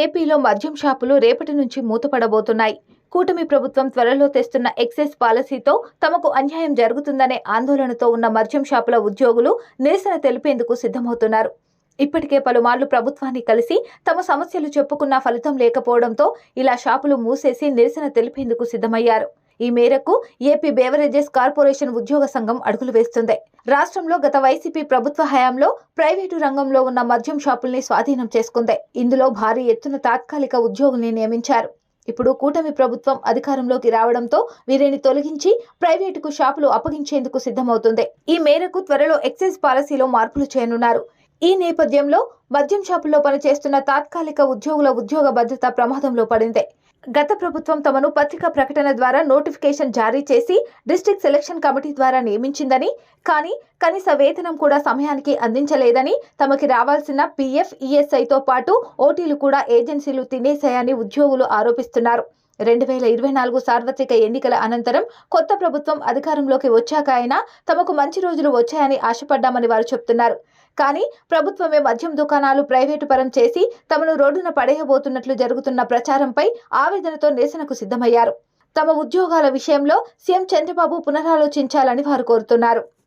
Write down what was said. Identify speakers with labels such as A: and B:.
A: ఏపీలో మద్యం షాపులు రేపటి నుంచి మూతపడబోతున్నాయి. కూటమి ప్రభుత్వం త్వరలో తెస్తున్న ఎక్సైజ్ పాలసీతో తమకు అన్యాయం జరుగుతుందనే ఆందోళనతో ఉన్న మద్యం షాపుల ఉద్యోగులు నిరసన తెలిపేందుకు సిద్ధమవుతున్నారు. ఇప్పటికే పలుమార్లు ప్రభుత్వాన్ని కలిసి తమ సమస్యలు చెప్పుకున్న ఫలితం లేకపోవడంతో ఇలా షాపులు మూసేసి నిరసన తెలిపేందుకు సిద్ధమయ్యారు. ఈ మేరకు ఏపీ బేవరేజెస్ కార్పొరేషన్ ఉద్యోగ సంఘం అడుగులు వేస్తుంది. రాష్ట్రంలో గత వైసీపీ ప్రభుత్వ హయాంలో ప్రైవేటు రంగంలో ఉన్న మద్యం షాపుల్ని స్వాధీనం చేసుకుంది. ఇందులో భారీ ఎత్తున తాత్కాలిక ఉద్యోగుల్ని నియమించారు. ఇప్పుడు కూటమి ప్రభుత్వం అధికారంలోకి రావడంతో వీరిని తొలగించి ప్రైవేటుకు షాపులు అప్పగించేందుకు సిద్ధమవుతుంది. ఈ మేరకు త్వరలో ఎక్సైజ్ పాలసీలో మార్పులు చేయనున్నారు. ఈ నేపథ్యంలో మద్యం షాపుల్లో పనిచేస్తున్న తాత్కాలిక ఉద్యోగుల ఉద్యోగ భద్రత ప్రమాదంలో పడింది. గత ప్రభుత్వం తమను పత్రికా ప్రకటన ద్వారా నోటిఫికేషన్ జారీ చేసి డిస్ట్రిక్ట్ సెలక్షన్ కమిటీ ద్వారా నియమించిందని కానీ కనీస వేతనం కూడా సమయానికి అందించలేదని తమకి రావాల్సిన పీఎఫ్ ఈఎస్ఐతో పాటు ఓటీలు కూడా ఏజెన్సీలు తినేశాయని ఉద్యోగులు ఆరోపిస్తున్నారు. రెండు వేల ఇరవై నాలుగు సార్వత్రిక ఎన్నికల అనంతరం కొత్త ప్రభుత్వం అధికారంలోకి వచ్చాక అయినా తమకు మంచి రోజులు వచ్చాయని ఆశపడ్డామని వారు చెప్తున్నారు. కానీ ప్రభుత్వమే మద్యం దుకాణాలు ప్రైవేటు పరం చేసి తమను రోడ్డున పడేయబోతున్నట్లు జరుగుతున్న ప్రచారంపై ఆవేదనతో నిరసనకు సిద్ధమయ్యారు. తమ ఉద్యోగాల విషయంలో సీఎం చంద్రబాబు పునరాలోచించాలని వారు కోరుతున్నారు.